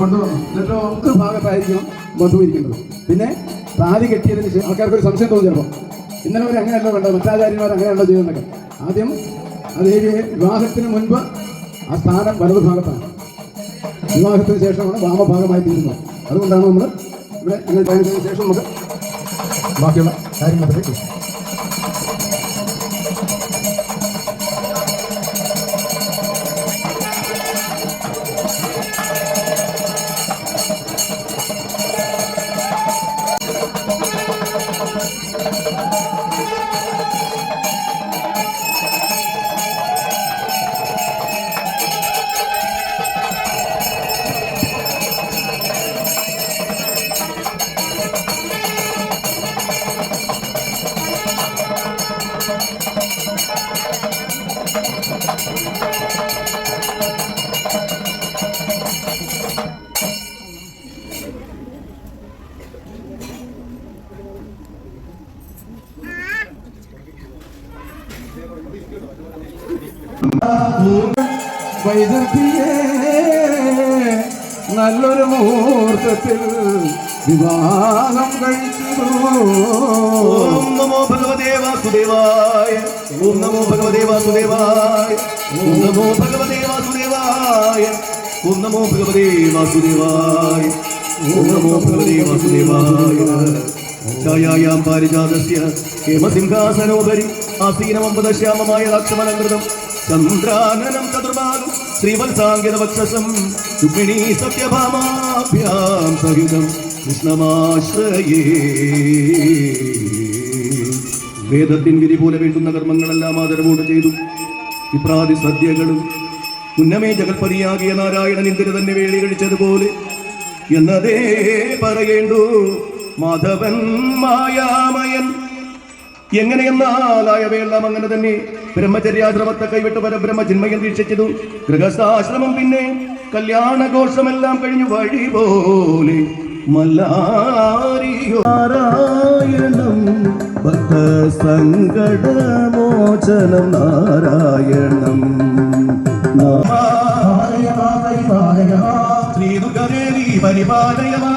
കൊണ്ടുവന്നു. എന്നിട്ട് ഒരു ഭാഗത്തായിരിക്കും വധു ഇരിക്കുന്നത്. പിന്നെ താലി കെട്ടിയതിന് ശേഷം ആൾക്കാർക്ക് ഒരു സംശയം തോന്നി ചിലപ്പോൾ ഇന്നലെ അവർ അങ്ങനെയല്ലോ വേണ്ടത് മറ്റാചാര്യന്മാർ അങ്ങനെയല്ലോ ചെയ്യുന്നതൊക്കെ. ആദ്യം ആ വിവാഹത്തിന് മുൻപ് ആ സ്ഥാനം വലതു ഭാഗത്താണ്. വിവാഹത്തിന് ശേഷമാണ് വാമഭാഗമായി തീരുന്നത്. അതുകൊണ്ടാണ് നമ്മൾ ഇവിടെ അങ്ങനെ ശേഷം നമുക്ക് ബാക്കിയുള്ള കാര്യങ്ങളൊക്കെ നല്ലൊരു മുഹൂർത്തത്തിൽ വിവാഹം കഴിച്ചു ഓം നമോ ഭഗവതേ വാസുദേവായ ഓം നമോ ഭഗവതേ വാസുദേവായ ഓം നമോ ഭഗവതേ വാസുദേവായ ഓം നമോ ഭഗവതേ വാസുദേവായ ഓം നമോ വാസുദേവായ. ഛായായാം പാരിജാതസ്യ ഹേമസിംഹാസനോപരി ആസീനമമ്പദശ്യാമമായ ലക്ഷമലങ്കൃതം ചന്ദ്രാനനം ചതുർബാലു ശ്രീവത്സാങ്കിത വക്ഷസം രുക്മിണീ സത്യഭാമാഭ്യാം സഹിതം കൃഷ്ണമാശ്രയേ. വേദത്തിൻ വിധി പോലെ വേണ്ടുന്ന കർമ്മങ്ങളെല്ലാം ആദരവോട് ചെയ്തു. വിപ്രാതി സദ്യകളും ഉന്നമേ ജഗൽപതിയാകിയ നാരായണൻ ഇന്ദിര തന്നെ വേളി കഴിച്ചതുപോലെ. എന്നതേ പറയേണ്ടു മാധവൻ മായാമയൻ എങ്ങനെയെന്നാലായ വേളം അങ്ങനെ തന്നെ ബ്രഹ്മചര്യാശ്രമത്തെ കൈവിട്ട് പരബ്രഹ്മ ചിന്മയം വീക്ഷിച്ചതു ഗൃഹസ്ഥാശ്രമം പിന്നെ കല്യാണഘോഷമെല്ലാം കഴിഞ്ഞു വഴി പോലെ നാരായണം ഭക്ത സങ്കടമോചനം നാരായണം ശ്രീദുർഗദേവി പരിപാലയമാ.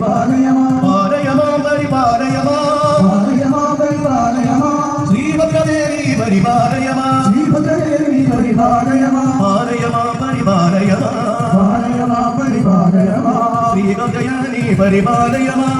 പാലയമാ ശ്രീഭദ്രദേവി പരിപാലയമാ. പാലയമാ പരിപാലയമാ. ശ്രീകജയനി പരിപാലയമാ.